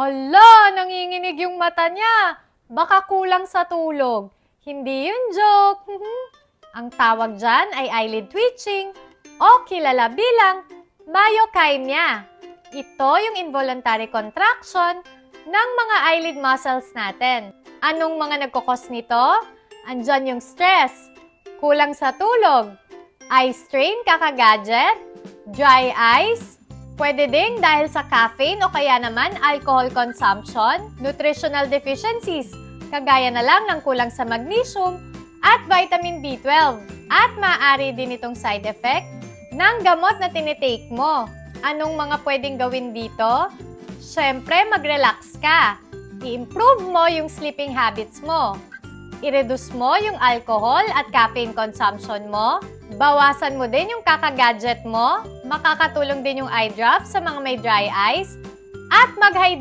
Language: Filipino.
Hala, nanginginig yung mata niya. Baka kulang sa tulog. Hindi yun joke. Ang tawag dyan ay eyelid twitching o kilala bilang myokymia. Ito yung involuntary contraction ng mga eyelid muscles natin. Anong mga nagkukos nito? Andyan yung stress, kulang sa tulog, eye strain kakagadget, dry eyes, pwede ding dahil sa caffeine o kaya naman alcohol consumption, nutritional deficiencies, kagaya na lang ng kulang sa magnesium at vitamin B12. At maaari din itong side effect ng gamot na tinitake mo. Anong mga pwedeng gawin dito? Siyempre, mag-relax ka. I-improve mo yung sleeping habits mo. I-reduce mo yung alcohol at caffeine consumption mo. Bawasan mo din yung kakagadget mo. Makakatulong din yung eye drops sa mga may dry eyes. At mag-hydrate